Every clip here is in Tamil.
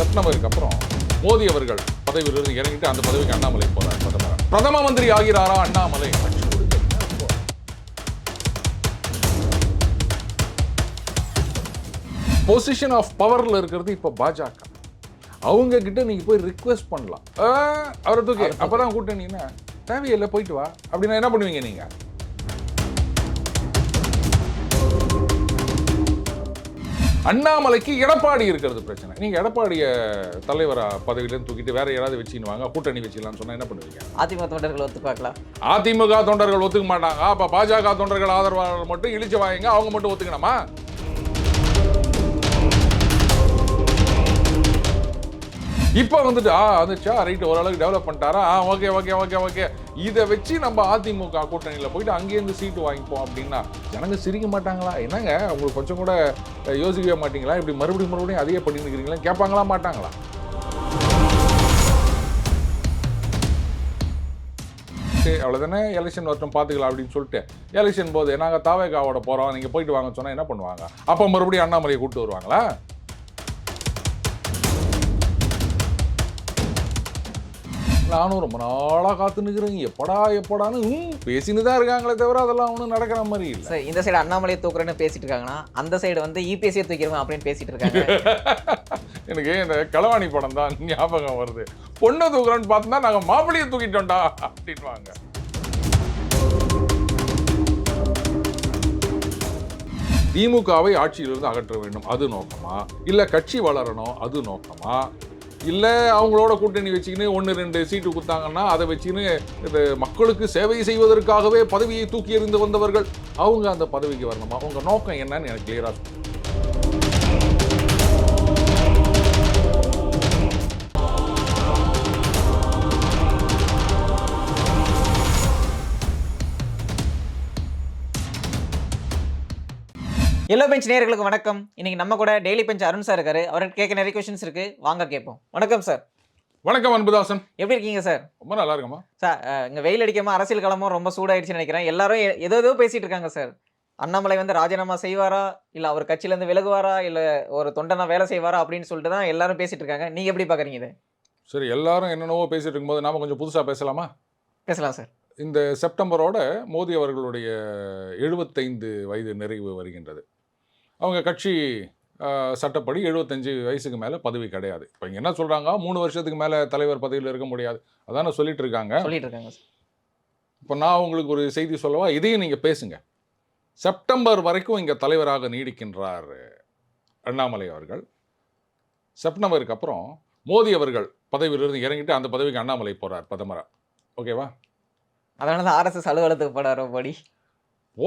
செப்டம்பருக்கு அப்புறம் மோடி அவர்கள் பதவியிலிருந்து இறங்கிட்டு அந்த பதவிக்கு அண்ணாமலை போறார். பிரதமர் பிரதம மந்திரி ஆகிறாரா அண்ணாமலை? பொசிஷன் ஆஃப் பவர்ல இருக்கிறது இப்போ பாஜக. அவங்க கிட்ட நீங்க போய் ரிக்வெஸ்ட் பண்ணலாம். அவரை தூக்கி. அப்பதான் கூட்டணின்னா தேவையில்லை போயிட்டு வா. அப்படின்னா என்ன பண்ணுவீங்க நீங்க? அண்ணாமலைக்கு எடப்பாடி இருக்கிறது பிரச்சனை. நீங்க எடப்பாடிய தலைவரா பதவியிலேருந்து தூக்கிட்டு வேற யாராவது வச்சுன்னு வாங்க கூட்டணி வச்சுக்கலாம்னு சொன்னா என்ன பண்ணுவீங்க? அதிமுக தொண்டர்கள் ஒத்து பார்க்கலாம். அதிமுக தொண்டர்கள் ஒத்துக்க மாட்டாங்க. அப்ப பாஜக தொண்டர்கள் ஆதரவாளர்கள் மட்டும் இழிச்சு வாங்க அவங்க மட்டும் ஒத்துக்கணுமா? இப்போ வந்துட்டு ஆ வந்துச்சா ரைட் ஓரளவுக்கு டெவலப் பண்ணிட்டாரா? ஆ ஓகே ஓகே ஓகே ஓகே இதை வச்சு நம்ம அதிமுக கூட்டணியில் போயிட்டு அங்கேருந்து சீட்டு வாங்கிப்போம் அப்படின்னா ஜனங்க சிரிக்க மாட்டாங்களா? என்னங்க உங்களுக்கு கொஞ்சம் கூட யோசிக்கவே மாட்டீங்களா? இப்படி மறுபடியும் மறுபடியும் அதிக பண்ணிட்டு இருக்கிறீங்களா கேட்பாங்களா மாட்டாங்களா? சரி அவ்வளோதானே எலெக்ஷன் வரட்டும் பார்த்துக்கலாம் அப்படின்னு சொல்லிட்டு எலெக்ஷன் போது நாங்கள் தாவேகாவோட போகிறோம் நீங்கள் போயிட்டு வாங்க சொன்னால் என்ன பண்ணுவாங்க? அப்போ மறுபடியும் அண்ணாமலையை கூப்பிட்டு வருவாங்களா? நானும் ரொம்ப நாளாக காத்து நிற்கிறேங்க எப்படா எப்படான்னு பேசின்னு தான் இருக்காங்களே தவிர அதெல்லாம் ஒன்றும் நடக்கிற மாதிரி இல்லை. சார் இந்த சைடு அண்ணாமலையை தூக்குறேன்னு பேசிட்டு இருக்காங்கன்னா அந்த சைடு வந்து E இபிஎஸ்சியை தூக்கிடுவேன் அப்படின்னு பேசிட்டு இருக்காங்க. எனக்கு இந்த களவாணி படம் தான் ஞாபகம் வருது. பொண்ணை தூக்குறோன்னு பார்த்தோம்னா நாங்கள் மாப்பிள்ளையை தூக்கிட்டோம்டா அப்படின்வாங்க திமுகவை ஆட்சியிலிருந்து அகற்ற வேண்டும் அது நோக்கமா? இல்ல கட்சி வளரணும் அது நோக்கமா? இல்லை அவங்களோட கூட்டணி வச்சுக்கின்னு ஒன்று ரெண்டு சீட்டு கொடுத்தாங்கன்னா அதை வச்சுக்கின்னு இது மக்களுக்கு சேவை செய்வதற்காகவே பதவியை தூக்கி எறிந்து வந்தவர்கள். அவங்க அந்த பதவிக்கு வரணுமா? அவங்க நோக்கம் என்னன்னு எனக்கு கிளியரா எல்லோ பெஞ்ச் நேயர்களுக்கு வணக்கம். இன்னைக்கு நம்ம கூட டெய்லி பெஞ்ச் அருண் சார் இருக்காரு. அவருக்கு கேட்க நிறைய கொஸ்டின்ஸ் இருக்கு. வாங்க கேட்போம். வணக்கம் சார் வணக்கம் அன்புதாசன். எப்படி இருக்கீங்க சார் ரொம்ப நல்லா இருக்கமா சார் இங்க வெயில் அடிக்காம அரசியல் களமும் ரொம்ப சூடாயிடுச்சுன்னு நினைக்கிறேன். எல்லாரும் ஏதோ ஏதோ பேசிட்டு இருக்காங்க சார் அண்ணாமலை வந்து ராஜினாமா செய்வாரா? இல்ல அவர் கட்சியில இருந்து விலகுவாரா? இல்ல ஒரு தொண்டனா வேலை செய்வாரா? அப்படின்னு சொல்லிட்டு தான் எல்லாரும் பேசிட்டு இருக்காங்க. நீங்க எப்படி பாக்குறீங்க இதை? சரி எல்லாரும் என்னென்னவோ பேசிட்டு இருக்கும்போது நாம கொஞ்சம் புதுசா பேசலாமா? பேசலாம் சார் இந்த செப்டம்பரோட மோடி அவர்களுடைய எழுபத்தைந்து வயது நிறைவு வருகின்றது. அவங்க கட்சி சட்டப்படி எழுபத்தஞ்சு வயசுக்கு மேலே பதவி கிடையாது. இப்போ இங்கே என்ன சொல்கிறாங்க மூணு வருஷத்துக்கு மேலே தலைவர் பதவியில் இருக்க முடியாது. அதானே சொல்லிட்டு இருக்காங்க. சொல்லிட்டு இருக்காங்க இப்போ நான் உங்களுக்கு ஒரு செய்தி சொல்லவா? இதையும் நீங்கள் பேசுங்க. செப்டம்பர் வரைக்கும் இங்கே தலைவராக நீடிக்கின்றார் அண்ணாமலை அவர்கள். செப்டம்பருக்கு அப்புறம் மோடி அவர்கள் பதவியிலிருந்து இறங்கிட்டு அந்த பதவிக்கு அண்ணாமலை போகிறார் பிரதமரா. ஓகேவா? அதனால தான் ஆர்எஸ்எஸ் அலுவலகத்துக்கு போடாரோ படி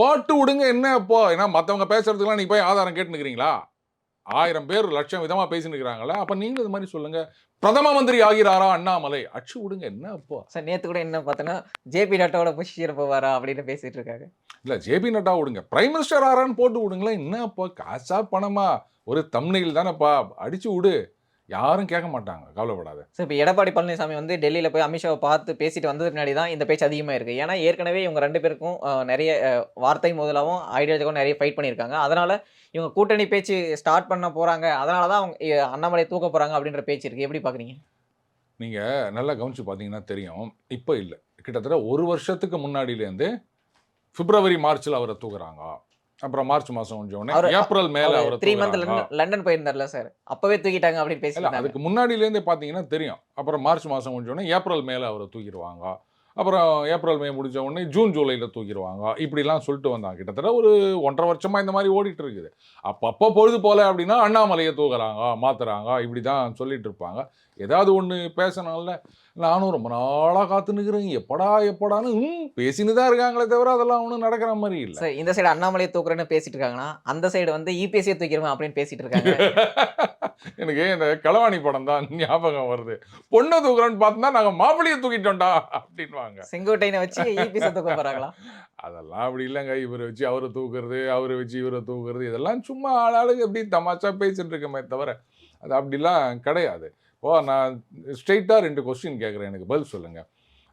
ஓட்டு விடுங்க என்ன இப்போ ஏன்னா மற்றவங்க பேசுறதுக்குலாம் நீ போய் ஆதாரம் கேட்டுனுக்கிறீங்களா ஆயிரம் பேர் லட்சம் விதமாக பேசின்னு இருக்கிறாங்களா அப்போ நீங்களும் இது மாதிரி சொல்லுங்க. பிரதம மந்திரி ஆகிறாரா அண்ணாமலை? அச்சு விடுங்க என்ன அப்போ? சார் நேத்து கூட என்ன பார்த்தோன்னா ஜேபி நட்டாவோட பொசிஷன் போவாரா அப்படின்னு பேசிட்டு இருக்காங்க. இல்லை ஜேபி நட்டா விடுங்க. பிரைம் மினிஸ்டர் ஆறான்னு போட்டு விடுங்களேன். என்ன அப்போ? காசா பணமா? ஒரு தம்னையில் தானேப்பா. அடிச்சு விடு. யாரும் கேட்க மாட்டாங்க கவலைப்படாத. சார் இப்போ எடப்பாடி பழனிசாமி வந்து டெல்லியில் போய் அமித்ஷாவை பார்த்து பேசிட்டு வந்தது பின்னாடி தான் இந்த பேச்சு அதிகமாக இருக்குது ஏன்னா ஏற்கனவே இவங்க ரெண்டு பேருக்கும் நிறைய வார்த்தை முதலாவும் ஐடியாலஜிக்கும் நிறைய ஃபைட் பண்ணியிருக்காங்க. அதனால இவங்க கூட்டணி பேச்சு ஸ்டார்ட் பண்ண போகிறாங்க அதனால தான் அவங்க அண்ணாமலை தூக்க போகிறாங்க அப்படின்ற பேச்சு இருக்குது எப்படி பார்க்குறீங்க நீங்கள் நல்லா கவனிச்சு பார்த்தீங்கன்னா தெரியும் இப்போ இல்லை. கிட்டத்தட்ட ஒரு வருஷத்துக்கு முன்னாடியிலேருந்து பிப்ரவரி மார்ச்சில் அவரை தூக்குறாங்க. அப்புறம் மார்ச் மாதம் முடிஞ்ச அவரு- உடனே ஏப்ரல் மேலே அவரை த்ரீ மந்த். லண்டன் போயிருந்தார்ல சார் அப்போவே தூக்கிட்டாங்க அப்படின்னு பேசிட்டு அதுக்கு முன்னாடியிலேருந்தே பார்த்தீங்கன்னா தெரியும். அப்புறம் மார்ச் முடிஞ்ச உடனே ஏப்ரல் மேலே அவரை தூக்கிடுவாங்க. அப்புறம் ஏப்ரல் மே முடிஞ்ச உடனே ஜூன் ஜூலையில் தூக்கிடுவாங்க. இப்படிலாம் சொல்லிட்டு வந்தாங்க. கிட்டத்தட்ட ஒரு ஒன்றரை வருஷமா இந்த மாதிரி ஓடிட்டு இருக்குது. அப்பப்போ பொழுது போல அப்படின்னா அண்ணாமலையை தூக்குறாங்க மாத்துறாங்க இப்படி தான் சொல்லிட்டு இருப்பாங்க. ஏதாவது ஒன்று பேசணும்ல. நானும் ரொம்ப நாளாக காத்து நிற்கிறேங்க எப்படா எப்படான்னு பேசின்னு தான் இருக்காங்களே தவிர அதெல்லாம் ஒன்றும் நடக்கிற மாதிரி இல்லை. சார் இந்த சைடு அண்ணாமலையை தூக்குறேன்னு பேசிட்டு இருக்காங்கன்னா அந்த சைடு வந்து இபிஎஸ்சியை தூக்கிடுவேன் அப்படின்னு பேசிட்டு இருக்காங்க. எனக்கு இந்த களவாணி படம் தான் ஞாபகம் வருது. பொண்ணை தூக்குறோன்னு பார்த்தோம்னா நாங்கள் மாப்பிள்ளையை தூக்கிட்டோம்டா அப்படின்வாங்க செங்கோட்டையனை வச்சு இபிஎஸ்சியை தூக்க போகிறாங்களா அதெல்லாம் அப்படி இல்லைங்க. இவரை வச்சு அவரை தூக்குறது அவரை வச்சு இவரை தூக்குறது இதெல்லாம் சும்மா ஆளாளுக்கு எப்படி தமாஷா பேசிட்டு இருக்கமே தவிர அது அப்படிலாம் கிடையாது. ஓ நான் ஸ்ட்ரெயிட்டாக ரெண்டு கொஸ்டின் கேட்குறேன். எனக்கு பதில் சொல்லுங்க.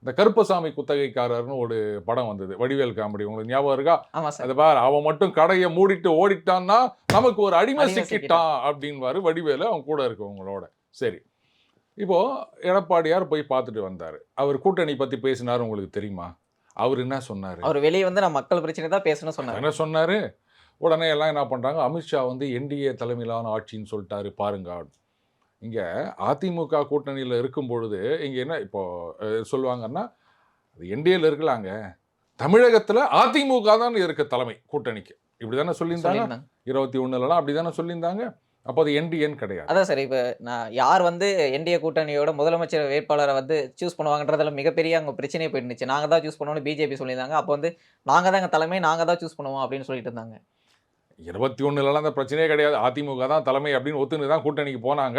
இந்த கருப்பசாமி குத்தகைக்காரர்னு ஒரு படம் வந்தது. வடிவேல் காமெடி. உங்களுக்கு ஞாபகம் இருக்கா? அது பார் அவன் மட்டும் கடையை மூடிட்டு ஓடிட்டான்னா நமக்கு ஒரு அடிமை சிக்கிட்டான் அப்படின்வாரு வடிவேலு. அவன் கூட இருக்கவங்களோட. சரி. இப்போ எடப்பாடியார் போய் பார்த்துட்டு வந்தார். அவர் கூட்டணி பற்றி பேசினார் உங்களுக்கு தெரியுமா? அவர் என்ன சொன்னார்? அவர் வெளியே வந்து நான் மக்கள் பிரச்சனை தான் பேசணும்னு சொன்னார். என்ன சொன்னார்? உடனே எல்லாம் என்ன பண்ணுறாங்க அமித்ஷா வந்து என்டிஏ தலைமையிலான ஆட்சின்னு சொல்லிட்டாரு பாருங்க இங்கே அதிமுக கூட்டணியில் இருக்கும் பொழுது இங்கே என்ன இப்போ அஹ், சொல்லுவாங்கன்னா அது என்டிஏல இருக்கலாங்க. தமிழகத்தில் அதிமுக தான் இருக்க தலைமை கூட்டணிக்கு. இப்படி தானே சொல்லியிருந்தாங்க. இருபத்தி ஒன்றுலலாம் அப்படி தானே சொல்லியிருந்தாங்க. அப்போ அது என்டிஏன்னு கிடையாது. அதான் சார் இப்போ நான் யார் வந்து என்டிஏ கூட்டணியோட முதலமைச்சர் வேட்பாளரை வந்து சூஸ் பண்ணுவாங்கன்றதுல மிகப்பெரிய அங்கே பிரச்சனையே போயிருந்துச்சு நாங்கள் தான் சூஸ் பண்ணுவோம்னு பிஜேபி சொல்லியிருந்தாங்க. அப்போ வந்து நாங்கள் தான் எங்கள் தலைமை நாங்கள் தான் சூஸ் பண்ணுவோம் அப்படின்னு சொல்லிட்டு இருந்தாங்க. இருபத்தி ஒன்றுலலாம் அந்த பிரச்சனையே கிடையாது. அதிமுக தான் தலைமை அப்படின்னு ஒத்துன்னு தான் கூட்டணிக்கு போனாங்க.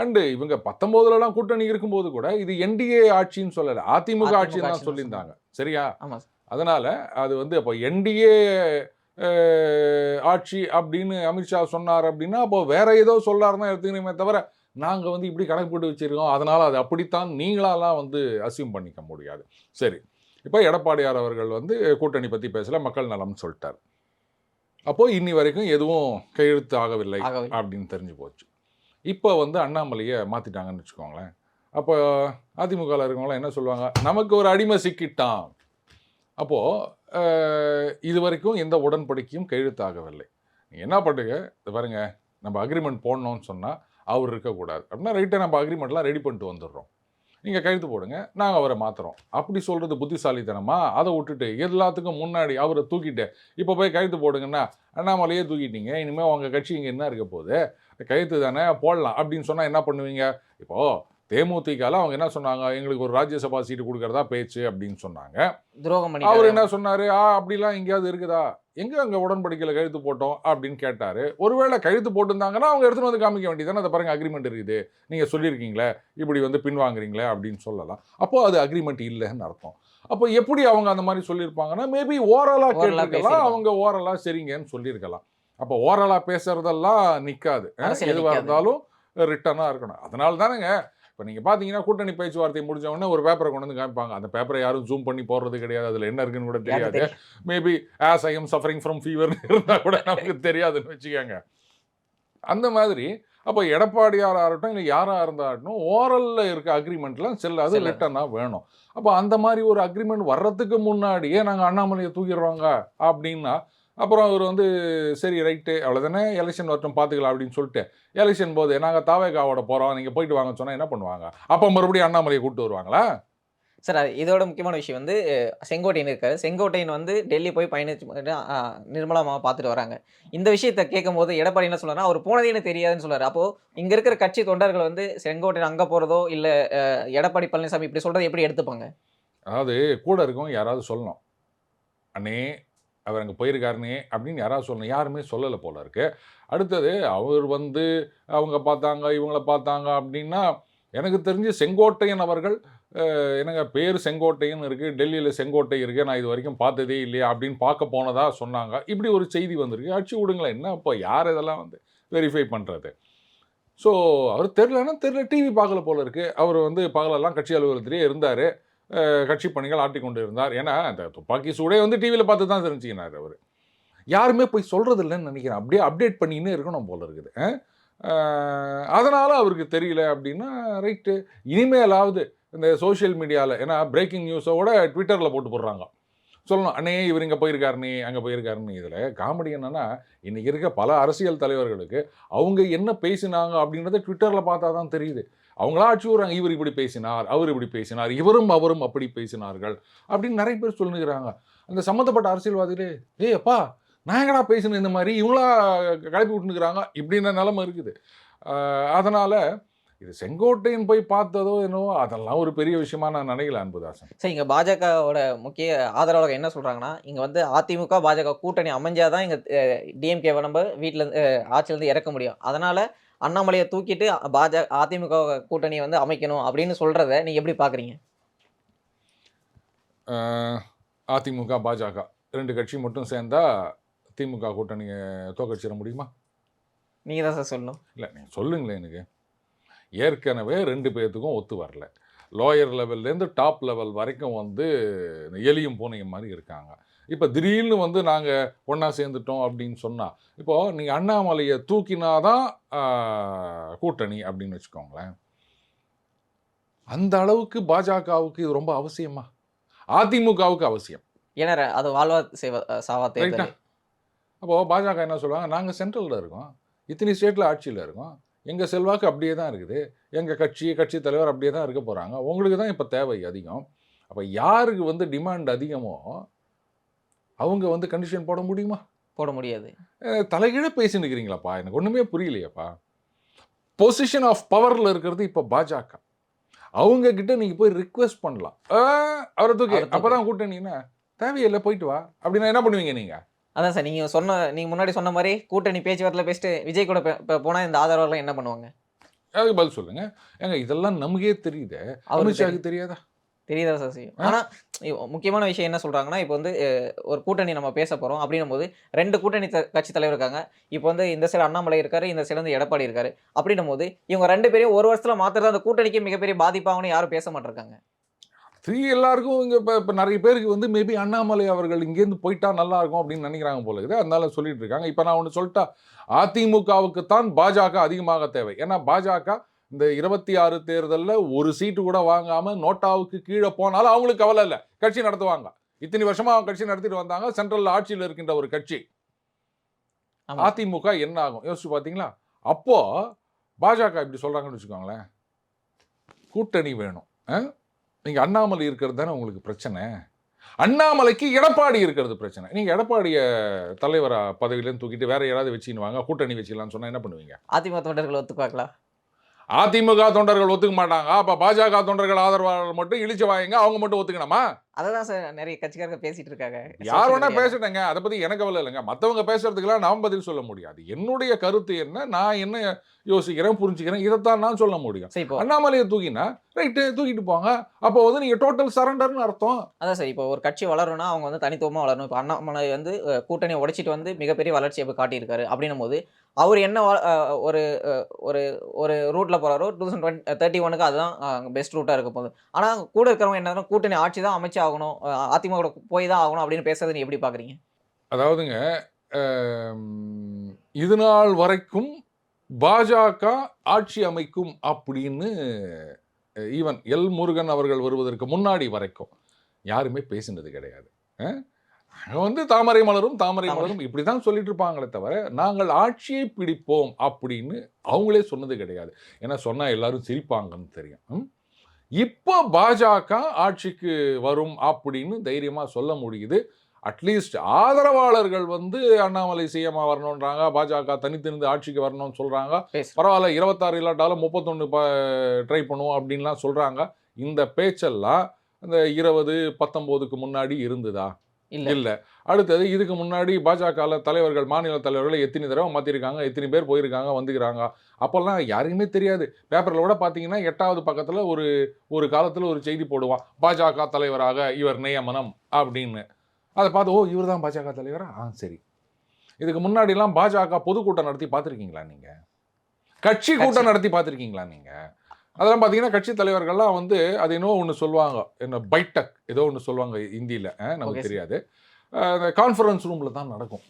அண்டு இவங்க பத்தொம்போதுலலாம் கூட்டணி இருக்கும்போது கூட இது என்டிஏ ஆட்சின்னு சொல்லலை அதிமுக ஆட்சின்னு தான் சொல்லியிருந்தாங்க. சரியா? அதனால அது வந்து அப்போ என்டிஏ ஆட்சி அப்படின்னு அமித்ஷா சொன்னார் அப்படின்னா அப்போ வேற ஏதோ சொல்லாருன்னா எடுத்துக்கணுமே தவிர நாங்கள் வந்து இப்படி கணக்கு போட்டு வச்சிருக்கோம். அதனால அது அப்படித்தான் நீங்களாலாம் வந்து அசியூம் பண்ணிக்க முடியாது. சரி இப்போ எடப்பாடியார் அவர்கள் வந்து கூட்டணி பற்றி பேசல மக்கள் நலம்னு சொல்லிட்டார். அப்போ இன்னி வரைக்கும் எதுவும் கையெழுத்து ஆகவில்லை ஆகவே அப்படின்னு தெரிஞ்சு போச்சு. இப்போ வந்து அண்ணாமலையை மாற்றிட்டாங்கன்னு வச்சுக்கோங்களேன். அப்போ அதிமுகவில் இருக்கவங்களாம் என்ன சொல்லுவாங்க? நமக்கு ஒரு அடிமை சிக்கிட்டான். அப்போது இது வரைக்கும் எந்த உடன்படிக்கையும் கையெழுத்தாகவில்லை. நீங்கள் என்ன பண்ணுங்க? இது பாருங்க நம்ம அக்ரிமெண்ட் போடணும்னு சொன்னால் அவர் இருக்கக்கூடாது. அப்படின்னா ரைட்டை நம்ம அக்ரிமெண்ட்லாம் ரெடி பண்ணிட்டு வந்துடுறோம். நீங்கள் கழுத்து போடுங்க நாங்கள் அவரை மாற்றுறோம் அப்படி சொல்கிறது புத்திசாலித்தனமா? அதை விட்டுட்டு எல்லாத்துக்கும் முன்னாடி அவரை தூக்கிட்டு இப்போ போய் கழுத்து போடுங்கன்னா அண்ணாமலையே தூக்கிட்டீங்க இனிமேல் உங்கள் கட்சி இங்கே என்ன இருக்க போகுது? கையெழுத்து தானே போடலாம். அப்படின்னு சொன்னால் என்ன பண்ணுவீங்க? இப்போது தேமுதிகல அவங்க என்ன சொன்னாங்க? எங்களுக்கு ஒரு ராஜ்யசபா சீட்டு கொடுக்கறதா பேச்சு அப்படின்னு சொன்னாங்க. துரோகம் அவர் பண்ணி என்ன சொன்னாரு? ஆ அப்படிலாம் எங்கேயாவது இருக்குதா? எங்க அங்க உடன்படிக்கையில கழுத்து போட்டோம் அப்படின்னு கேட்டாரு. ஒருவேளை கழுத்து போட்டிருந்தாங்கன்னா அவங்க எடுத்துட்டு வந்து காமிக்க வேண்டியதானே அதை பாருங்க அக்ரிமெண்ட் இருக்குது. நீங்க சொல்லியிருக்கீங்களே இப்படி வந்து பின்வாங்குறீங்களே அப்படின்னு சொல்லலாம். அப்போ அது அக்ரிமெண்ட் இல்லைன்னு அர்த்தம். அப்போ எப்படி அவங்க அந்த மாதிரி சொல்லியிருப்பாங்கன்னா மேபி ஓரலா Oral ஆ கேட்டிருக்கலாம். அவங்க ஓரலா சரிங்கன்னு சொல்லியிருக்கலாம். அப்போ ஓரலா பேசுறதெல்லாம் நிக்காது. அஹ், அரசியல் எதுவா நிக்காது. இருந்தாலும் ரிட்டனா இருக்கணும். அதனால தானேங்க இப்போ நீங்கள் பார்த்தீங்கன்னா கூட்டணி பேச்சுவார்த்தை முடிஞ்ச உடனே ஒரு பேப்பரை கொண்டு வந்து காமிப்பாங்க. அந்த பேப்பரை யாரும் ஜூம் பண்ணி போடுறது கிடையாது. அதில் என்ன இருக்குன்னு கூட தெரியாது. Maybe as I am suffering from fever இருந்தால் கூட நமக்கு தெரியாதுன்னு வச்சுக்கோங்க. அந்த மாதிரி அப்போ எடப்பாடியாராக இருக்கட்டும் இல்லை யாராக இருந்தாகட்டும் ஓரலில் இருக்க அக்ரிமெண்ட்லாம் செல்லாது. லெட்டர்னா வேணும். அப்போ அந்த மாதிரி ஒரு அக்ரிமெண்ட் வர்றதுக்கு முன்னாடியே நாங்கள் அண்ணாமலையை தூக்கிடுறோங்க அப்படின்னா அப்புறம் அவர் வந்து சரி ரைட்டு அவ்வளோதானே எலெக்ஷன் வரட்டும் பார்த்துக்கலாம் அப்படின்னு சொல்லிட்டு எலெக்ஷன் போது நாங்கள் தாவேகாவோட போகிறோம் நீங்கள் போயிட்டு வாங்கன்னு சொன்னால் என்ன பண்ணுவாங்க? அப்போ மறுபடியும் அண்ணாமலையை கூப்பிட்டு வருவாங்களா? சார் அது இதோட முக்கியமான விஷயம் வந்து செங்கோட்டையன் இருக்காரு. செங்கோட்டையன் வந்து டெல்லி போய் பயணிச்சு அஹ், நிர்மலா அம்மாவை பார்த்துட்டு வராங்க. இந்த விஷயத்தை கேட்கும் போது எடப்பாடி என்ன சொல்றாருன்னா அவர் போனதே எனக்கு தெரியாதுன்னு சொல்றாரு. அப்போ இங்க இருக்கிற கட்சி தொண்டர்கள் வந்து செங்கோட்டையன் அங்க போறதோ இல்ல எடப்பாடி பழனிசாமி இப்படி சொல்றதை எப்படி எடுத்துப்பாங்க? அதாவது கூட இருக்கவங்க யாராவது சொல்லணும். அண்ணே அவர் அங்கே போயிருக்காருனே அப்படின்னு யாராவது சொல்லணும். யாருமே சொல்லலை போல இருக்கு. அடுத்தது அவர் வந்து அவங்க பார்த்தாங்க இவங்கள பார்த்தாங்க அப்படின்னா எனக்கு தெரிஞ்சு செங்கோட்டையன் அவர்கள் எனக்கு பேர் செங்கோட்டையன் இருக்குது டெல்லியில் செங்கோட்டை இருக்குது நான் இது வரைக்கும் பார்த்ததே இல்லையா அப்படின்னு பார்க்க போனதாக சொன்னாங்க. இப்படி ஒரு செய்தி வந்திருக்கு. அடிச்சு விடுங்களேன். என்ன இப்போ யார் இதெல்லாம் வந்து வெரிஃபை பண்ணுறது ஸோ அவர் தெரிலன்னா தெரில டிவி பார்க்கல போல இருக்குது அவர் வந்து பகலெல்லாம் கட்சி அலுவலகத்திலே இருந்தார். கட்சி பணிகள் ஆட்டி கொண்டு இருந்தார் ஏன்னா அந்த துப்பாக்கி சூடே வந்து டிவியில் பார்த்து தான் தெரிஞ்சுக்கினார் அவர். யாருமே போய் சொல்கிறது இல்லைன்னு நினைக்கிறேன். அப்படியே அப்டேட் பண்ணிக்கினே இருக்கணும் போல இருக்குது. அதனால் அவருக்கு தெரியல அப்படின்னா ரைட்டு இனிமேலாவது இந்த சோஷியல் மீடியாவில் ஏன்னா பிரேக்கிங் நியூஸோட ட்விட்டரில் போட்டு போடுறாங்க. சொல்லணும் அண்ணே இவர் இங்கே போயிருக்காருனே அங்கே போயிருக்காருன்னு இதில் காமெடி என்னென்னா இன்றைக்கி இருக்க பல அரசியல் தலைவர்களுக்கு அவங்க என்ன பேசினாங்க அப்படின்றத ட்விட்டரில் பார்த்தா தான் தெரியுது. அவங்களா ஆட்சி விடுறாங்க இவர் இப்படி பேசினார் அவர் இப்படி பேசினார் இவரும் அவரும் அப்படி பேசினார்கள் அப்படின்னு நிறைய பேர் சொல்லுகிறாங்க. அந்த சம்மந்தப்பட்ட அரசியல்வாதிகளே ஏய் அப்பா நான் எங்கடா பேசினேன் இந்த மாதிரி? இவங்களா கிளப்பி விட்டுனுக்குறாங்க இப்படின்ற நிலமை இருக்குது. அதனால் இது செங்கோட்டையன் போய் பார்த்ததோ என்னவோ அதெல்லாம் ஒரு பெரிய விஷயமா நான் நினைக்கல அன்புதாசன். சரி இங்கே பாஜகவோட முக்கிய ஆதரவாளர்கள் என்ன சொல்கிறாங்கன்னா இங்கே வந்து அதிமுக பாஜக கூட்டணி அமைஞ்சாதான் இங்கே டிஎம்கேவை நம்ம வீட்டிலேருந்து ஆட்சியிலேருந்து இறக்க முடியும். அதனால் அண்ணாமலையை தூக்கிட்டு பாஜக அதிமுக கூட்டணியை வந்து அமைக்கணும் அப்படின்னு சொல்றத நீங்க எப்படி பாக்குறீங்க? அஹ், அதிமுக பாஜக ரெண்டு கட்சி மட்டும் சேர்ந்தா திமுக கூட்டணியை தோக்கடிச்சிட முடியுமா? நீங்க தான் சார் சொல்லணும். இல்லை நீங்கள் சொல்லுங்களேன் எனக்கு. ஏற்கனவே ரெண்டு பேர்த்துக்கும் ஒத்து வரல. லோயர் லெவல்லேருந்து டாப் லெவல் வரைக்கும் வந்து எலியும் பூனையும் மாதிரி இருக்காங்க. இப்போ திடீர்னு வந்து நாங்கள் ஒன்றா சேர்ந்துட்டோம் அப்படின்னு சொன்னால் இப்போது நீங்கள் அண்ணாமலையை தூக்கினாதான் ஆஹ், கூட்டணி அப்படின்னு வச்சுக்கோங்களேன். அந்த அளவுக்கு பாஜகவுக்கு இது ரொம்ப அவசியமா? அதிமுகவுக்கு அவசியம். ஏன்னா அது வாழ்வா சாவா ரைட்டா தேர்தல். அப்போ பாஜக என்ன சொல்லுவாங்க? நாங்கள் சென்ட்ரலில் இருக்கோம். இத்தனை ஸ்டேட்டில் ஆட்சியில் இருக்கோம். எங்கள் செல்வாக்கு அப்படியே தான் இருக்குது. எங்கள் கட்சி கட்சி தலைவர் அப்படியே தான் இருக்க போகிறாங்க உங்களுக்கு தான் இப்போ தேவை அதிகம். அப்போ யாருக்கு வந்து டிமாண்ட் அதிகமோ அவங்க வந்து கண்டிஷன் போட முடியுமா? போட முடியாது. தலைகீழ பேசின்னு இருக்கிறீங்களாப்பா? எனக்கு ஒன்றுமே புரியலையேப்பா. பொசிஷன் ஆஃப் பவரில் இருக்கிறது இப்போ பாஜக. அவங்க கிட்ட நீங்கள் போய் ரிக்வெஸ்ட் பண்ணலாம். அவரை தூக்கி. அப்போ தான் கூட்டணின்னா தேவையில்லை போயிட்டு வா. அப்படின்னா என்ன பண்ணுவீங்க நீங்கள் அதான் சார் நீங்க சொன்ன நீங்க முன்னாடி சொன்ன மாதிரி கூட்டணி பேச்சுவார்த்தையில பேசிட்டு விஜய் கூட பே- பே- போனா இந்த ஆதரவாளர்கள் என்ன பண்ணுவாங்க? அதுக்கு பதில் சொல்லுங்க. ஏங்க இதெல்லாம் நமக்கே தெரியுது. அமித்ஷாக்கு தெரியாதா? தெரியுதா சார் செய்யும். ஆனா இ- முக்கியமான விஷயம் என்ன சொல்கிறாங்கன்னா இப்போ வந்து ஒரு கூட்டணி நம்ம பேச போகிறோம் அப்படின்னும் போது ரெண்டு கூட்டணி த- கட்சி தலைவர் இருக்காங்க. இப்போ வந்து இந்த சைடு அண்ணாமலை இருக்காரு இந்த சைடு வந்து எடப்பாடி இருக்காரு. அப்படின்னும் போது இவங்க ரெண்டு பேரையும் ஒரு வருஷத்தில் மாத்துறது அந்த கூட்டணிக்கு மிகப்பெரிய பாதிப்பாகனு யாரும் பேச மாட்டிருக்காங்க. இது எல்லாருக்கும் இங்கே இப்போ இப்போ நிறைய பேருக்கு வந்து மேபி அண்ணாமலை அவர்கள் இங்கேருந்து போயிட்டா நல்லா இருக்கும் அப்படின்னு நினைக்கிறாங்க போல இருக்குது. அதனால சொல்லிட்டு இருக்காங்க. இப்போ நான் ஒன்று சொல்லிட்டா அதிமுகவுக்கு தான் பாஜக அதிகமாக தேவை. ஏன்னா பாஜக இந்த இருபத்தி ஆறு தேர்தலில் ஒரு சீட்டு கூட வாங்காம நோட்டாவுக்கு கீழே போனாலும் அவங்களுக்கு கவலை இல்லை. கட்சி நடத்துவாங்க. இத்தனை வருஷமா அவங்க கட்சி நடத்திட்டு வந்தாங்க. சென்ட்ரல் ஆட்சியில் இருக்கின்ற ஒரு கட்சி. அதிமுக என்ன ஆகும்? யோசிச்சு பார்த்தீங்களா அப்போ பாஜக இப்படி சொல்றாங்கன்னு வச்சுக்கோங்களேன். கூட்டணி வேணும். ஆ? நீங்க அண்ணாமலை இருக்கிறது தானே உங்களுக்கு பிரச்சனை. அண்ணாமலைக்கு எடப்பாடி இருக்கிறது பிரச்சனை. நீங்க எடப்பாடிய தலைவரா பதவியிலேருந்து தூக்கிட்டு வேற யாராவது வச்சுன்னு வாங்க. கூட்டணி வச்சுக்கலாம்னு சொன்னா என்ன பண்ணுவீங்க? அதிமுக தொண்டர்கள் ஒத்துக்குவாங்களா அதிமுக தொண்டர்கள் ஒத்துக்க மாட்டாங்க. அப்போ பாஜக தொண்டர்கள் ஆதரவாளர்கள் மட்டும் இழிச்சு வாங்க அவங்க மட்டும் ஒத்துக்கணுமா? அதை தான் சார் நிறைய கட்சிக்காரங்க பேசிட்டு இருக்காங்க யார் வேணா. பேசட்டுங்க அதை பத்தி எனக்கு கவலை இல்லைங்க. மற்றவங்க பேசுறதுக்கெல்லாம் நான் பதில் சொல்ல முடியாது. என்னுடைய கருத்து என்ன? நான் என்ன யோசிக்கிறேன் புரிஞ்சுக்கிறேன்? இதைத்தான் நான் சொல்ல முடியும். சரி இப்போ அண்ணாமலையை தூக்கினா ரைட்டு தூக்கிட்டு போங்க. அப்போ வந்து நீங்க டோட்டல் சரண்டர்னு அர்த்தம். அதான் சார் இப்போ ஒரு கட்சி வளரணும்னா அவங்க வந்து தனித்துவமாக வளரணும். இப்போ அண்ணாமலை வந்து கூட்டணியை உடைச்சிட்டு வந்து மிகப்பெரிய வளர்ச்சியை இப்போ காட்டியிருக்காரு அப்படின்னும் போது அவர் என்ன ஒரு ஒரு ஒரு ரூட்டில் போகிறாரோ டூ தௌசண்ட் டுவெண்ட்டி தேர்ட்டி ஒனுக்கு அதுதான் பெஸ்ட் ரூட்டாக இருக்க போகுது. ஆனால் கூட இருக்கிறவங்க என்ன கூட்டணி ஆட்சி தான் அமைச்சு ஆகணும் அதிமுக கூட போய் தான் ஆகணும் அப்படின்னு பேசுறது நீ எப்படி பார்க்குறீங்க அதாவதுங்க இது நாள் வரைக்கும் பாஜக ஆட்சி அமைக்கும் அப்படின்னு ஈவன் எல் முருகன் அவர்கள் வருவதற்கு முன்னாடி வரைக்கும் யாருமே பேசினது கிடையாது வந்து தாமரை மலரும் தாமரை. மலரும் இப்படி தான் சொல்லிட்டு இருப்பாங்களே தவிர நாங்கள் ஆட்சியை பிடிப்போம் அப்படின்னு அவங்களே சொன்னது கிடையாது ஏன்னா சொன்னா எல்லாரும் சிரிப்பாங்கன்னு தெரியும்? இப்போ பாஜக ஆட்சிக்கு வரும் அப்படின்னு தைரியமா சொல்ல முடியுது. அட்லீஸ்ட் ஆதரவாளர்கள் வந்து அண்ணாமலை சிஎம்மா வரணுன்றாங்க. பாஜக தனித்திருந்து ஆட்சிக்கு வரணும்னு சொல்றாங்க. பேசு. பரவாயில்ல இருபத்தாறு இல்லாட்டாலும் முப்பத்தொன்று ட்ரை பண்ணுவோம் அப்படின்லாம் சொல்றாங்க. இந்த பேச்செல்லாம் அந்த இருபது பத்தொம்போதுக்கு முன்னாடி இருந்ததா? இல்லை. இல்ல. அடுத்தது இதுக்கு முன்னாடி பாஜக தலைவர்கள் மாநில தலைவர்களை எத்தனை தடவை மாத்திருக்காங்க எத்தனை பேர் போயிருக்காங்க வந்துக்கிறாங்க அப்போல்லாம் யாருக்குமே தெரியாது. பேப்பர்ல கூட பார்த்தீங்கன்னா எட்டாவது பக்கத்துல ஒரு ஒரு காலத்துல ஒரு செய்தி போடுவான் பாஜக தலைவராக இவர் நியமனம் அப்படின்னு. அதை பார்த்து ஓ இவர் தான் பாஜக தலைவரா? ஆ சரி. இதுக்கு முன்னாடிலாம் பாஜக பொதுக்கூட்டம் நடத்தி பார்த்துருக்கீங்களா நீங்க? கட்சி கூட்டம் நடத்தி பார்த்துருக்கீங்களா நீங்க? அதெல்லாம் பார்த்தீங்கன்னா கட்சி தலைவர்கள்லாம் வந்து அது என்னவோ ஒன்று சொல்லுவாங்க. என்ன பைட்டக் ஏதோ ஒன்று சொல்லுவாங்க இந்தியில் Okay, நமக்கு. தெரியாது. கான்ஃபரன்ஸ் ரூமில் தான் நடக்கும்.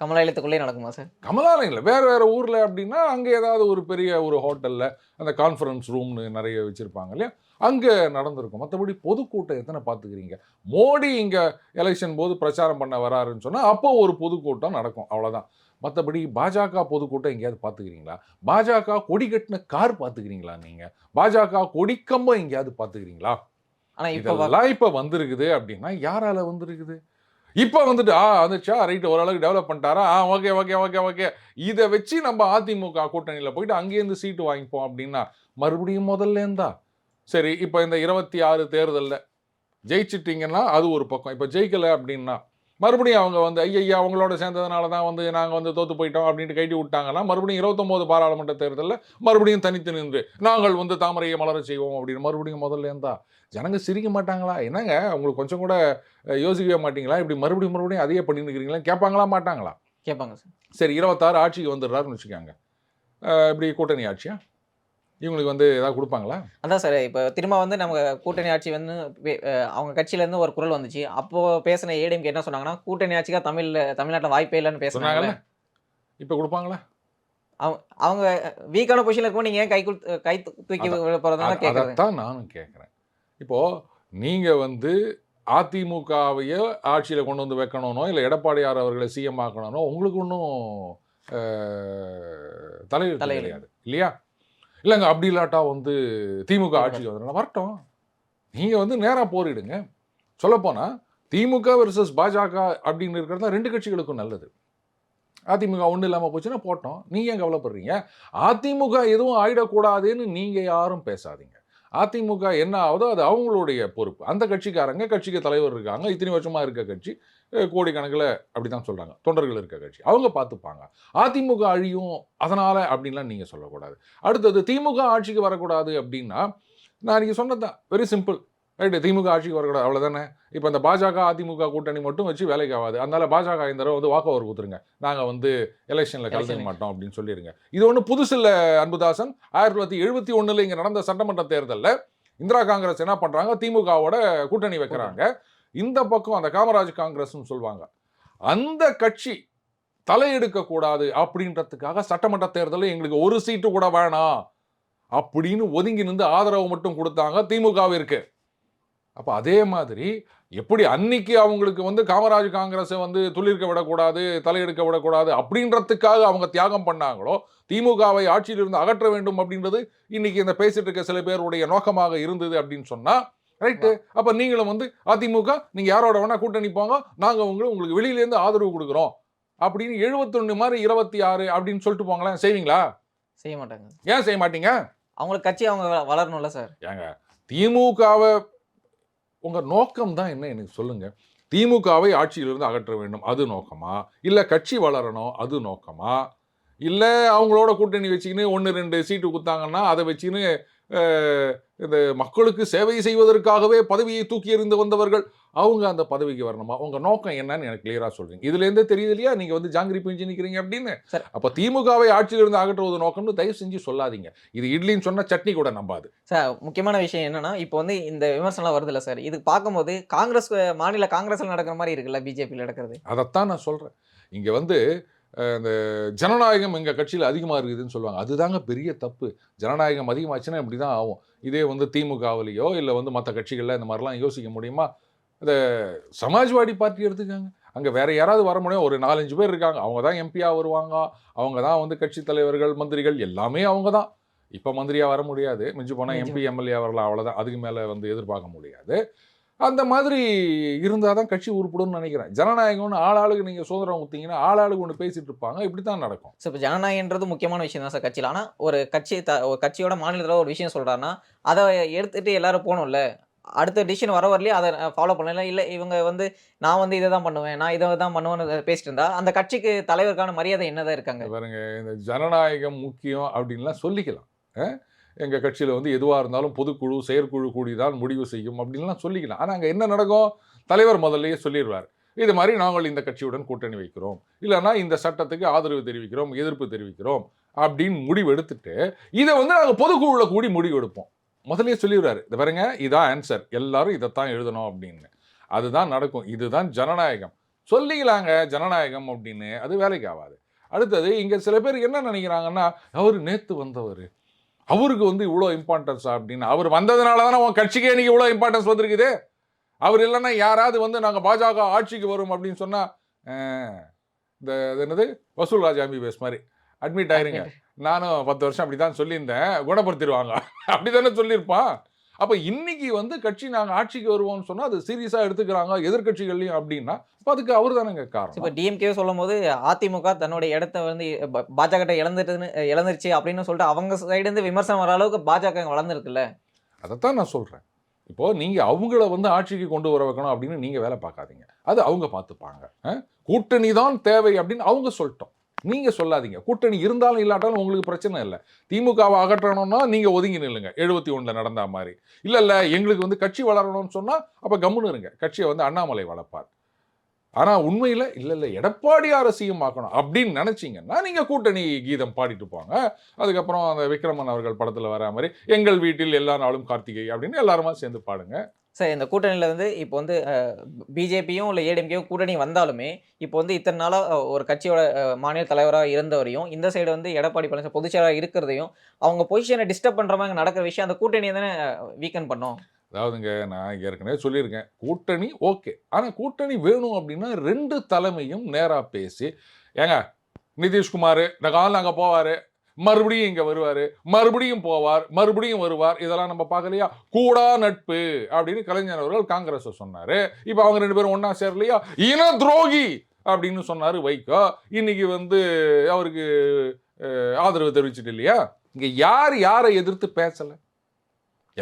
கமலாலயத்துக்குள்ளே நடக்குமா சார்? கமலாலயம் வேறு வேறு ஊரில் அப்படின்னா அங்கே ஏதாவது ஒரு பெரிய ஒரு ஹோட்டலில் அந்த கான்ஃபரன்ஸ் ரூம்னு நிறைய வச்சுருப்பாங்க இல்லையா? அங்கே நடந்திருக்கும். மற்றபடி பொதுக்கூட்டம் எத்தனை பார்த்துக்கிறீங்க மோடி இங்கே எலெக்ஷன் போது பிரச்சாரம் பண்ண வராருன்னு சொன்னால் அப்போ ஒரு பொதுக்கூட்டம் நடக்கும். அவ்வளோதான் மற்றபடி பாஜக பொதுக்கூட்டம் எங்கேயாவது பார்த்துக்கிறீங்களா? பாஜக கொடி கட்டின கார் பார்த்துக்கிறீங்களா நீங்கள் பாஜக கொடிக்கம்பம் எங்கேயாவது பார்த்துக்கிறீங்களா? ஆனால் இப்போ இதெல்லாம் இப்போ வந்திருக்குது அப்படின்னா யாரால வந்திருக்குது? இப்போ வந்துட்டு ஆ வந்துச்சா ரைட்டு ஓரளவுக்கு டெவலப் பண்ணிட்டாரா? ஆ ஓகே ஓகே ஓகே ஓகே இதை வச்சு நம்ம அதிமுக கூட்டணியில் போயிட்டு அங்கேருந்து சீட்டு வாங்கிப்போம் அப்படின்னா மறுபடியும் முதல்ல இருந்தா? சரி இப்போ இந்த இருபத்தி ஆறு தேர்தலில் ஜெயிச்சிட்டிங்கன்னா அது ஒரு பக்கம். இப்போ ஜெயிக்கலை அப்படின்னா மறுபடியும் அவங்க வந்து ஐயா அவங்களோட சேர்ந்ததுனால தான் வந்து நாங்கள் வந்து தோத்து போயிட்டோம் அப்படின்ட்டு கைட்டி விட்டாங்கன்னா மறுபடியும் இருபத்தொம்போது பாராளுமன்ற தேர்தலில் மறுபடியும் தனித்து நின்று நாங்கள் வந்து தாமரையை மலர செய்வோம் அப்படின்னு மறுபடியும் முதல்ல இருந்தா ஜனங்க சிரிக்க மாட்டாங்களா? என்னங்க? உங்களுக்கு கொஞ்சம் கூட யோசிக்கவே மாட்டீங்களா? இப்படி மறுபடியும் மறுபடியும் அதையே பண்ணிட்டு இருக்கிறீங்களா கேட்பாங்களா? மாட்டாங்களா? கேட்பாங்க சார். சரி இருபத்தாறு ஆட்சிக்கு வந்துடுறாருன்னு வச்சுக்கோங்க. இப்படி கூட்டணி ஆட்சியா? இவங்களுக்கு வந்து ஏதாவது கொடுப்பாங்களா? அதான் சார் இப்போ திரும்ப வந்து நம்ம கூட்டணி ஆட்சி வந்து அவங்க கட்சியிலேருந்து ஒரு குரல் வந்துச்சு. அப்போ பேசின ஏடிஎம்கே என்ன சொன்னாங்கன்னா கூட்டணி ஆட்சிக்கா தமிழ்ல தமிழ்நாட்டில் வாய்ப்பே இல்லைன்னு சொன்னாங்கல்ல. இப்போ கொடுப்பாங்களா? அவங்க அவங்க வீக்கான பொசிஷன்ல இருக்கும்போது நீங்க ஏன் கை கை தூக்கி கேக்குறது? அதைத்தான் நானும் கேட்குறேன் இப்போ நீங்க வந்து அதிமுகவையே ஆட்சியில கொண்டு வந்து வைக்கணும்னோ இல்லை எடப்பாடியார் அவர்களை சிஎம் ஆக்கணும்னோ உங்களுக்கு ஒன்றும் தலையெழுத்து. கிடையாது இல்லையா? இல்லைங்க அப்படி இல்லாட்டா வந்து திமுக ஆட்சிக்கு வந்துடும் வரட்டும். நீங்க வந்து நேரா போரிடுங்க. சொல்லப்போனா திமுக வெர்சஸ் பாஜக அப்படின்னு இருக்கிறது தான் ரெண்டு கட்சிகளுக்கும் நல்லது. அதிமுக ஒன்றும் இல்லாமல் போச்சுன்னா போட்டோம். நீங்க ஏன் கவலைப்படுறீங்க? அதிமுக எதுவும் ஆயிடக்கூடாதுன்னு நீங்க யாரும் பேசாதீங்க. அதிமுக என்ன ஆகுதோ அது அவங்களுடைய பொறுப்பு. அந்த கட்சிக்காரங்க கட்சிக்கு தலைவர் இருக்காங்க இத்தனை வருஷமா இருக்க கட்சி. கோடிக்கணக்கில் அப்படிதான் சொல்றாங்க. தொண்டர்கள் இருக்க கட்சி. அவங்க பார்த்துப்பாங்க. அதிமுக அழியும் அதனால அப்படின்லாம் நீங்க சொல்லக்கூடாது. அடுத்தது திமுக ஆட்சிக்கு வரக்கூடாது அப்படின்னா நான் நீங்க சொன்னதுதான் வெரி சிம்பிள் ரைட்டு திமுக ஆட்சிக்கு வரக்கூடாது. அவ்வளவுதானே? இப்போ இந்த பாஜக அதிமுக கூட்டணி மட்டும் வச்சு வேலைக்கு ஆகாது. அதனால பாஜக இந்த தடவை வந்து வாக்கு ஓவர் கொடுத்துருங்க நாங்க வந்து எலெக்ஷன்ல கலந்துக்க. மாட்டோம் அப்படின்னு சொல்லிடுங்க இது ஒன்றும் புதுசு இல்ல அன்புதாசன். ஆயிரத்தி தொள்ளாயிரத்தி எழுபத்தி ஒண்ணுல இங்க நடந்த சட்டமன்ற தேர்தல்ல இந்திரா காங்கிரஸ் என்ன பண்றாங்க? திமுகவோட கூட்டணி வைக்கிறாங்க. இந்த பக்கம் அந்த காமராஜ் காங்கிரஸ்னு சொல்லுவாங்க. அந்த கட்சி தலையெடுக்கக்கூடாது அப்படின்றதுக்காக சட்டமன்ற தேர்தலில் எங்களுக்கு ஒரு சீட்டு கூட வேணாம் அப்படின்னு ஒதுங்கி நின்று ஆதரவு மட்டும் கொடுத்தாங்க திமுகவிற்கு. அப்போ அதே மாதிரி எப்படி அன்னைக்கு அவங்களுக்கு வந்து காமராஜ் காங்கிரஸை வந்து துளிர்க்க விடக்கூடாது தலையெடுக்க விடக்கூடாது அப்படின்றதுக்காக அவங்க தியாகம் பண்ணாங்களோ திமுகவை ஆட்சியிலிருந்து அகற்ற வேண்டும் அப்படின்றது இன்னைக்கு இந்த பேசிட்டு இருக்க சில பேருடைய நோக்கமாக இருந்தது அப்படின்னு சொன்னால் ரைட்டு அப்ப நீங்களும் வந்து அதிமுக நீங்க யாரோட வேணா கூட்டணி போங்க. நாங்க உங்களை உங்களுக்கு வெளியில இருந்து ஆதரவு கொடுக்குறோம். அப்படின்னு எழுபத்தொன்னு மாதிரி இருபத்தி ஆறு அப்படின்னு சொல்லிட்டு போங்களேன். செய்வீங்களா? செய்ய மாட்டாங்க. ஏன் செய்ய மாட்டீங்க? அவங்களுக்கு கட்சி அவங்க வளரணும்ல சார். ஏங்க திமுகவை உங்க நோக்கம் தான் என்ன? எனக்கு சொல்லுங்க. திமுகவை ஆட்சியிலிருந்து அகற்ற வேண்டும். அது நோக்கமா? இல்ல கட்சி வளரணும். அது நோக்கமா? இல்ல அவங்களோட கூட்டணி வச்சுக்கின்னு ஒன்று ரெண்டு சீட்டு குத்தாங்கன்னா அதை வச்சுக்கின்னு இந்த மக்களுக்கு சேவை செய்வதற்காகவே பதவியை தூக்கி எறிந்து வந்தவர்கள் அவங்க அந்த பதவிக்கு வரணுமா? உங்க நோக்கம் என்னன்னு எனக்கு கிளியரா சொல்றீங்க. இதுல இருந்தே தெரியுது இல்லையா? நீங்க வந்து ஜாங்கிரி பிஞ்சு நிக்கிறீங்க அப்படின்னு. அப்ப திமுகவை ஆட்சியிலிருந்து அகற்றுவது நோக்கம்னு தயவு செஞ்சு சொல்லாதீங்க. இது இட்லின்னு சொன்னா சட்னி கூட நம்பாது. சார் முக்கியமான விஷயம் என்னன்னா இப்போ வந்து இந்த விமர்சனம் வருதுல்ல சார்? இது பார்க்கும்போது காங்கிரஸ் மாநில காங்கிரஸ்ல நடக்கிற மாதிரி இருக்குல்ல பிஜேபியில் நடக்கிறது? அதைத்தான் நான் சொல்கிறேன் இங்கே வந்து இந்த ஜனநாயகம் எங்கள் கட்சியில் அதிகமாக இருக்குதுன்னு சொல்லுவாங்க. அதுதாங்க பெரிய தப்பு. ஜனநாயகம் அதிகமாச்சுன்னா இப்படி தான் ஆகும். இதே வந்து திமுகவிலையோ இல்லை வந்து மற்ற கட்சிகளில் இந்த மாதிரிலாம் யோசிக்க முடியுமா? இந்த சமாஜ்வாடி பார்ட்டி எடுத்துக்காங்க. அங்கே வேற யாராவது வர முடியும். ஒரு நாலஞ்சு பேர் இருக்காங்க. அவங்க தான் எம்பியாக வருவாங்க. அவங்க தான் வந்து கட்சி தலைவர்கள் மந்திரிகள் எல்லாமே அவங்க தான் இப்போ மந்திரியாக வர முடியாது. மிஞ்சி போனால் எம்பி எம்எல்ஏ வரலாம். அவ்வளோதான் அதுக்கு மேலே வந்து எதிர்பார்க்க முடியாது. அந்த மாதிரி இருந்தால் தான் கட்சி உருப்படும்னு நினைக்கிறேன். ஜனநாயகம்னு ஆளாளுக்கு நீங்கள் சுதந்திரம் ஊற்றிங்கன்னா ஆளாளுக்கு ஒன்று பேசிட்டு இருப்பாங்க. இப்படி தான் நடக்கும். ஸோ இப்போ ஜனநாயகன்றது முக்கியமான விஷயம் தான் சார் கட்சியில். ஆனால் ஒரு கட்சி த ஒரு கட்சியோட மாநிலத்தில் ஒரு விஷயம் சொல்கிறாருன்னா அதை எடுத்துட்டு எல்லாரும் போகணும்ல. அடுத்த டிசிஷன் வர வரலையே அதை ஃபாலோ பண்ணல இல்லை இவங்க வந்து நான் வந்து இதை தான் பண்ணுவேன் நான் இதை தான் பண்ணுவேன்னு பேசிட்டு இருந்தா அந்த கட்சிக்கு தலைவருக்கான மரியாதை என்னதான் இருக்காங்க? பாருங்க இந்த ஜனநாயகம் முக்கியம் அப்படின்லாம் சொல்லிக்கலாம். எங்கள் கட்சியில் வந்து எதுவாக இருந்தாலும் பொதுக்குழு செயற்குழு கூடி தான் முடிவு செய்யும் அப்படின்லாம் சொல்லிக்கலாம். ஆனால் அங்கே என்ன நடக்கும்? தலைவர் முதல்லயே சொல்லிடுவார். இது மாதிரி நாங்கள் இந்த கட்சியுடன் கூட்டணி வைக்கிறோம். இல்லைன்னா இந்த சட்டத்துக்கு ஆதரவு தெரிவிக்கிறோம் எதிர்ப்பு தெரிவிக்கிறோம் அப்படின்னு முடிவு எடுத்துட்டு இதை வந்து நாங்கள் பொதுக்குழுவில் கூடி முடிவு எடுப்போம். முதல்லயே சொல்லிடுறாரு இந்த பாருங்க இதான் ஆன்சர் எல்லாரும் இதைத்தான் எழுதணும் அப்படின்னு. அதுதான் நடக்கும். இதுதான் ஜனநாயகம். சொல்லிக்கலாங்க ஜனநாயகம் அப்படின்னு. அது வேலைக்கு ஆகாது. அடுத்தது இங்கே சில பேர் என்ன நினைக்கிறாங்கன்னா அவர் நேற்று வந்தவர். அவருக்கு வந்து இவ்வளோ இம்பார்ட்டன்ஸ் அப்படின்னு. அவர் வந்ததுனால தானே உன் கட்சிக்கே இன்னைக்கு இவ்வளோ இம்பார்ட்டன்ஸ் வந்திருக்குது? அவர் இல்லைன்னா யாராவது வந்து நாங்கள் பாஜக ஆட்சிக்கு வரும் அப்படின்னு சொன்னால் இந்த என்னது? வசூல் ராஜா எம்பிபிஎஸ் மாதிரி. அட்மிட் ஆயிருங்க. நானும் பத்து வருஷம் அப்படி தான் சொல்லியிருந்தேன். குணப்படுத்திடுவாங்க. அப்படி தானே சொல்லியிருப்பான். அப்போ இன்னைக்கு வந்து கட்சி நாங்கள் ஆட்சிக்கு வருவோம்னு சொன்னால் அது சீரியஸாக எடுத்துக்கிறாங்க எதிர்க்கட்சிகள்லையும் அப்படின்னா அப்போ அதுக்கு அவர் தானேங்க இப்போ காரணம் டிஎம்கே சொல்லும் போது அதிமுக தன்னுடைய இடத்த வந்து பாஜக இழந்துட்டுன்னு இழந்துருச்சு அப்படின்னு சொல்லிட்டு அவங்க சைடு இருந்து விமர்சனம் வர அளவுக்கு பாஜக வளர்ந்துருக்குல்ல? அதைத்தான் நான் சொல்கிறேன் இப்போ நீங்கள் அவங்கள வந்து ஆட்சிக்கு கொண்டு வர வைக்கணும் அப்படின்னு நீங்கள் வேலை பார்க்காதீங்க. அது அவங்க பார்த்துப்பாங்க? கூட்டணி தான் தேவை அப்படின்னு அவங்க சொல்லிட்டோம். நீங்கள் சொல்லாதீங்க. கூட்டணி இருந்தாலும் இல்லாட்டாலும் உங்களுக்கு பிரச்சனை இல்லை. திமுகவை அகற்றணும்னா நீங்கள் ஒதுங்கி நில்லுங்க. எழுபத்தி ஒன்றில் நடந்த மாதிரி. இல்லை இல்லை எங்களுக்கு வந்து கட்சி வளரணும்னு சொன்னால் அப்போ கம்முன்னு இருங்க. கட்சியை வந்து அண்ணாமலை வளர்ப்பார். ஆனால் உண்மையில் இல்லை இல்லை எடப்பாடி அரசியும் ஆக்கணும் அப்படின்னு நினச்சிங்கன்னா நீங்கள் கூட்டணி கீதம் பாடிட்டு போங்க. அதுக்கப்புறம் அந்த விக்ரமன் அவர்கள் படத்தில் வர மாதிரி எங்கள் வீட்டில் எல்லா நாளும் கார்த்திகை அப்படின்னு எல்லாருமா சேர்ந்து பாடுங்க. சார் இந்த கூட்டணியில் வந்து இப்போ வந்து பிஜேபியும் இல்லை ஏடிஎம்கேயும் கூட்டணி வந்தாலுமே இப்போ வந்து இத்தனை நாளாக ஒரு கட்சியோட மாநில தலைவராக இருந்தவரையும் இந்த சைடு வந்து எடப்பாடி பழனிசாமி பொதுச்செயலாளர் இருக்கிறதையும் அவங்க பொசிஷனை டிஸ்டர்ப் பண்ணுற மாதிரி நடக்கிற விஷயம் அந்த கூட்டணியை தானே வீக்கன் பண்ணோம்? அதாவதுங்க நான் ஏற்கனவே சொல்லியிருக்கேன். கூட்டணி ஓகே. ஆனால் கூட்டணி வேணும் அப்படின்னா ரெண்டு தலைமையும் நேராக பேசி ஏங்க நிதிஷ்குமார் இந்த காலம் அங்கே போவார் மறுபடியும் இங்கே வருவார் மறுபடியும் போவார் மறுபடியும் வருவார். இதெல்லாம் நம்ம பார்க்கலையா? கூடா நட்பு அப்படின்னு கலைஞர் அவர்கள் காங்கிரஸ் சொன்னார். இப்போ அவங்க ரெண்டு பேரும் ஒன்றா சேரலையா? இன துரோகி அப்படின்னு சொன்னார் வைகோ. இன்னைக்கு வந்து அவருக்கு ஆதரவு தெரிவிச்சிட்டு இல்லையா? இங்கே யார் யாரை எதிர்த்து பேசலை?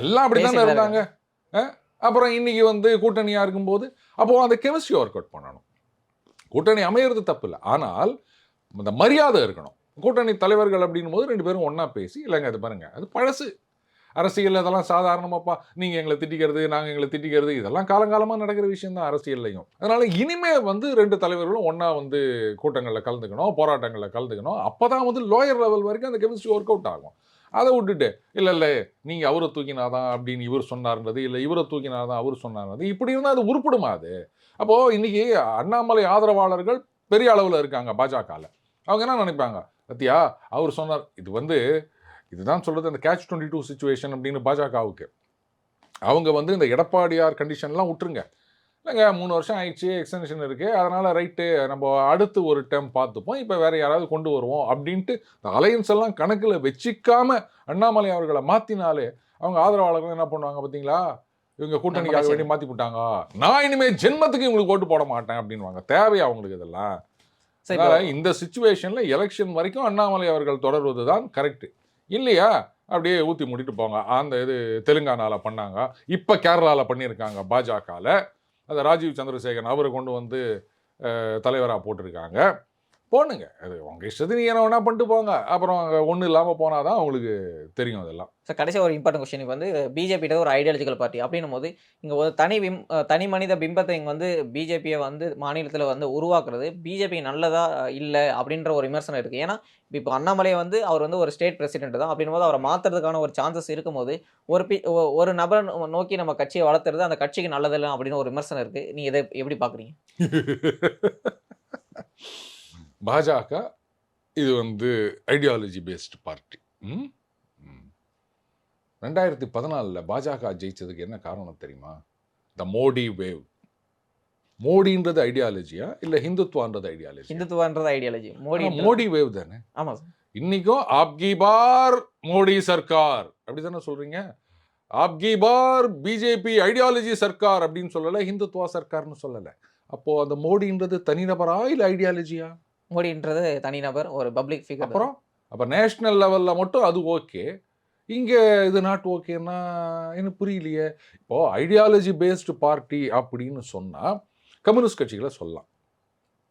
எல்லாம் அப்படி பேசிட்டு தான் இருந்தாங்க? அப்புறம் இன்னைக்கு வந்து கூட்டணியா இருக்கும்போது அப்போ அந்த கெமிஸ்ட்ரி ஒர்க் அவுட் பண்ணணும். கூட்டணி அமையிறது தப்பு இல்லை. ஆனால் இந்த மரியாதை இருக்கணும். கூட்டணி தலைவர்கள் அப்படின்னும் போது ரெண்டு பேரும் ஒன்றா பேசி இல்லைங்க அது பாருங்கள் அது பழசு. அரசியல் அதெல்லாம் சாதாரணமாப்பா நீங்கள் எங்களை திட்டிக்கிறது நாங்கள் எங்களை திட்டிக்கிறது இதெல்லாம் காலங்காலமாக நடக்கிற விஷயம் தான் அரசியல்லையும். அதனால் இனிமே வந்து ரெண்டு தலைவர்களும் ஒன்றா வந்து கூட்டங்களில் கலந்துக்கணும் போராட்டங்களில் கலந்துக்கணும். அப்போ தான் வந்து லோயர் லெவல் வரைக்கும் அந்த கெமிஸ்ட்ரி ஒர்க் அவுட் ஆகும். அதை விட்டுட்டு இல்லை இல்லை நீங்கள் அவரை தூக்கினாதான் அப்படின்னு இவர் சொன்னார்ன்றது இல்லை இவரை தூக்கினாதான் அவர் சொன்னார்ன்றது இப்படி இருந்தால் அது உருப்பிடுமா அது? அப்போது இன்றைக்கி அண்ணாமலை ஆதரவாளர்கள் பெரிய அளவில் இருக்காங்க பாஜகவில் அவங்க என்ன நினைப்பாங்க? பத்தியா? அவர் சொன்னார் இது வந்து இதுதான் சொல்றது அந்த கேட்ச் டுவெண்ட்டி டூ சுச்சுவேஷன் அப்படின்னு பாஜகவுக்கு. அவங்க வந்து இந்த எடப்பாடியார் கண்டிஷன்லாம் விட்டுருங்க இல்லைங்க மூணு வருஷம் ஆயிடுச்சு எக்ஸ்டென்ஷன் இருக்குது அதனால் ரைட்டு நம்ம அடுத்து ஒரு டைம் பார்த்துப்போம் இப்போ வேற யாராவது கொண்டு வருவோம் அப்படின்ட்டு இந்த அலையன்ஸ் எல்லாம் கணக்கில் வச்சிக்காம அண்ணாமலை அவர்களை மாற்றினாலே அவங்க ஆதரவாளர்கள் என்ன பண்ணுவாங்க பார்த்தீங்களா இவங்க கூட்டணிக்காக வேண்டி மாற்றி போட்டாங்க நான் இனிமே ஜென்மத்துக்கு இவங்களுக்கு ஓட்டு போட மாட்டேன் அப்படின்வாங்க தேவையா அவங்களுக்கு இதெல்லாம்? இந்த சுச்சுவேஷன்ல எலெக்ஷன் வரைக்கும் அண்ணாமலை அவர்கள் தொடர்வது தான் கரெக்ட் இல்லையா? அப்படியே ஊத்தி மூடிட்டு போங்க. அந்த இது தெலுங்கானால பண்ணாங்க. இப்ப கேரளால பண்ணியிருக்காங்க பாஜகல. அந்த ராஜீவ் சந்திரசேகரன் அவரை கொண்டு வந்து தலைவராக போட்டிருக்காங்க. போனுங்க. அது உங்க இஷ்டத்துக்கு நீங்க என்ன வேணா பண்ணிட்டு போங்க. அப்புறம் ஒன்றும் இல்லாமல் போனாதான் அவங்களுக்கு தெரியும் அதெல்லாம். சார் கடைசியாக ஒரு இம்பார்ட்டன்ட் கொஸ்டின் இப்போ வந்து பிஜேபி ஒரு ஐடியாலஜிக்கல் பார்ட்டி அப்படின்னும் போது இங்கே ஒரு தனி பிம் அஹ் தனி மனித பிம்பத்தை இங்கே வந்து பிஜேபியை வந்து மாநிலத்தில் வந்து உருவாக்குறது பிஜேபி நல்லதா இல்லை அப்படின்ற ஒரு விமர்சனம் இருக்குது ஏன்னா இப்போ அண்ணாமலை வந்து அவர் வந்து ஒரு ஸ்டேட் பிரசிடென்ட் தான். அப்படின்னும் போது அவரை மாற்றுறதுக்கான ஒரு சான்சஸ் இருக்கும்போது ஒரு பி ஒரு நபர் நோக்கி நம்ம கட்சியை வளர்த்துறது அந்த கட்சிக்கு நல்லதில்லை அப்படின்னு ஒரு விமர்சனம் இருக்குது நீங்கள் இதை எப்படி பார்க்குறீங்க? பாஜக இது வந்து ஐடியாலஜி பேஸ்டு பார்ட்டி. ரெண்டாயிரத்தி பதினாலில் பாஜக ஜெயிச்சதுக்கு என்ன காரணம் தெரியுமா? த மோடி வேவ் மோடின்றது ஐடியாலஜியா இல்லை ஹிந்துத்வான்றது ஐடியாலஜி இந்துத்துவன்றது ஐடியாலஜி மோடி மோடி வேவ் தானே? ஆமாம் சார். இன்னைக்கும் ஆப்கி பார் மோடி சர்க்கார். அப்படி தானே சொல்றீங்க ஆப்கி பார் பிஜேபி ஐடியாலஜி சர்க்கார் அப்படின்னு சொல்லலை ஹிந்துத்வா சர்க்கார்னு சொல்லலை. அப்போ அந்த மோடின்றது தனிநபரா இல்லை ஐடியாலஜியா மோடின்றது தனிநபர் ஒரு பப்ளிக் ஃபிகர் அப்புறம் அப்போ நேஷ்னல் லெவலில் மட்டும் அது ஓகே இங்கே இது நாட் ஓகேன்னா எனக்கு புரியலையே. இப்போ ஐடியாலஜி பேஸ்டு பார்ட்டி அப்படின்னு சொன்னால் கம்யூனிஸ்ட் கட்சிகளை சொல்லலாம்.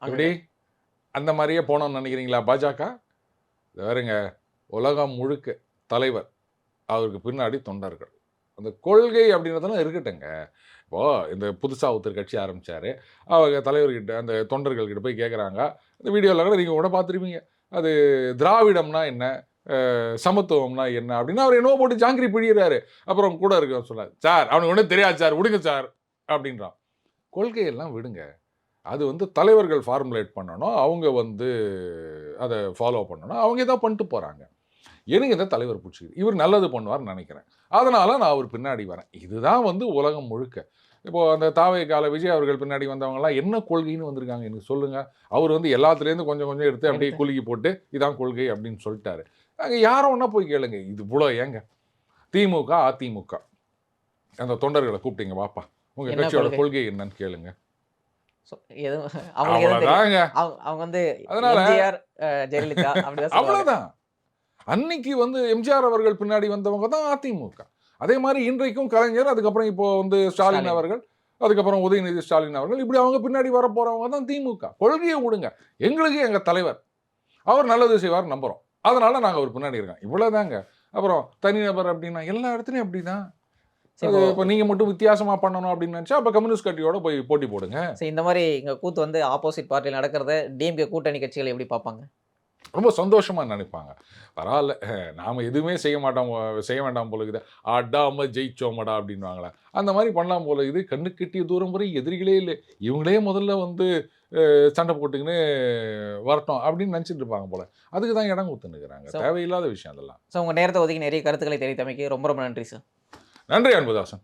எப்படி? அந்த மாதிரியே போனோம்னு நினைக்கிறீங்களா பாஜக? வேறுங்க உலகம் முழுக்க தலைவர் அவருக்கு பின்னாடி தொண்டர்கள். அந்த கொள்கை அப்படின்றதெல்லாம் இருக்கட்டுங்க இப்போ இந்த புதுசாக ஒருத்தர் கட்சி ஆரம்பிச்சாரு. அவங்க தலைவர்கிட்ட அந்த தொண்டர்கள்கிட்ட போய் கேட்குறாங்க இந்த வீடியோவில் கூட நீங்கள் கூட பார்த்துருப்பீங்க. அது திராவிடம்னா என்ன? சமத்துவம்னா என்ன? அப்படின்னா அவர் என்னவோ போட்டு ஜாங்கிரி பிழிகிறாரு அப்புறம் கூட இருக்க சொன்னார் சார் அவனுக்கு ஒன்றும் தெரியாது சார். விடுங்க சார். அப்படின்றான். கொள்கையெல்லாம் விடுங்க. அது வந்து தலைவர்கள் ஃபார்முலேட் பண்ணணும். அவங்க வந்து அதை ஃபாலோ பண்ணணும். அவங்க தான் பண்ணிட்டு போகிறாங்க எனக்கு இந்த தலைவர் பிடிச்சிது இவர் நல்லது பண்ணுவார்னு நினைக்கிறேன். அதனால் நான் அவர் பின்னாடி வரேன். இதுதான் வந்து உலகம் முழுக்க. இப்போ அந்த தாவை கால விஜய் அவர்கள் பின்னாடி வந்தவங்கலாம் என்ன கொள்கைன்னு வந்திருக்காங்க எனக்கு சொல்லுங்க. அவர் வந்து எல்லாத்துலேருந்து கொஞ்சம் கொஞ்சம் எடுத்து அப்படியே. குலுக்கி போட்டு இதான் கொள்கை அப்படின்னு சொல்லிட்டாரு. அங்கே யாரோ ஒன்றா போய் கேளுங்க. இது இவ்வளோ ஏங்க? திமுக அதிமுக. அந்த தொண்டர்களை கூப்பிட்டீங்க வாப்பா. உங்க என்ன கட்சியோட கொள்கை? என்னன்னு கேளுங்க. அவங்க வந்து அதனால- ஜெயலலிதா அவ்வளவுதான். அன்னைக்கு வந்து எம்ஜிஆர் அவர்கள் பின்னாடி வந்தவங்க தான் அதிமுக. அதே மாதிரி இன்றைக்கும் கலைஞர் அதுக்கப்புறம் இப்போ வந்து ஸ்டாலின். அவர்கள் அதுக்கப்புறம் உதயநிதி ஸ்டாலின் அவர்கள் இப்படி அவங்க பின்னாடி வர போறவங்க தான் திமுக. கொள்கையை விடுங்க. எங்களுக்கு எங்க தலைவர் அவர் நல்லது செய்வார் நம்புறோம். அதனால நாங்க அவர் பின்னாடி இருக்கோம். இவ்வளவுதாங்க. அப்புறம் தனிநபர் அப்படின்னா எல்லா இடத்துலயும் அப்படிதான். இப்போ- இப்போ நீங்க மட்டும் வித்தியாசமா பண்ணணும் அப்படின்னு நினைச்சா அப்ப கம்யூனிஸ்ட் கட்சியோட போய் போட்டி போடுங்க. சரி, இந்த மாதிரி இங்க கூத்து வந்து ஆப்போசிட் பார்ட்டியில் நடக்கிறத டிஎம்கே கூட்டணி கட்சிகள் எப்படி பார்ப்பாங்க? ரொம்ப சந்தோஷமாக நினைப்பாங்க. பரவாயில்ல நாம எதுவுமே செய்ய மாட்டோம் செய்ய வேண்டாம் போல இருக்குது. ஆடாம ஜெயிச்சோமடா அப்படின்வாங்களே அந்த மாதிரி பண்ணலாம் போல இது கண்ணு கெட்டிய தூரம் வரை எதிரிகளே இல்லை. இவங்களே முதல்ல வந்து சண்டை போட்டுக்கின்னு வரட்டும் அப்படின்னு நினச்சிட்டு இருப்பாங்க போல. அதுக்கு தான் இடம் கொடுத்துன்னுக்குறாங்க. தேவையில்லாத விஷயம் அதெல்லாம். ஸோ உங்கள் நேரத்தை ஒதுக்கி நிறைய கருத்துக்களை தெரிவித்தமைக்கு ரொம்ப ரொம்ப நன்றி சார். நன்றி அன்புதாசன்.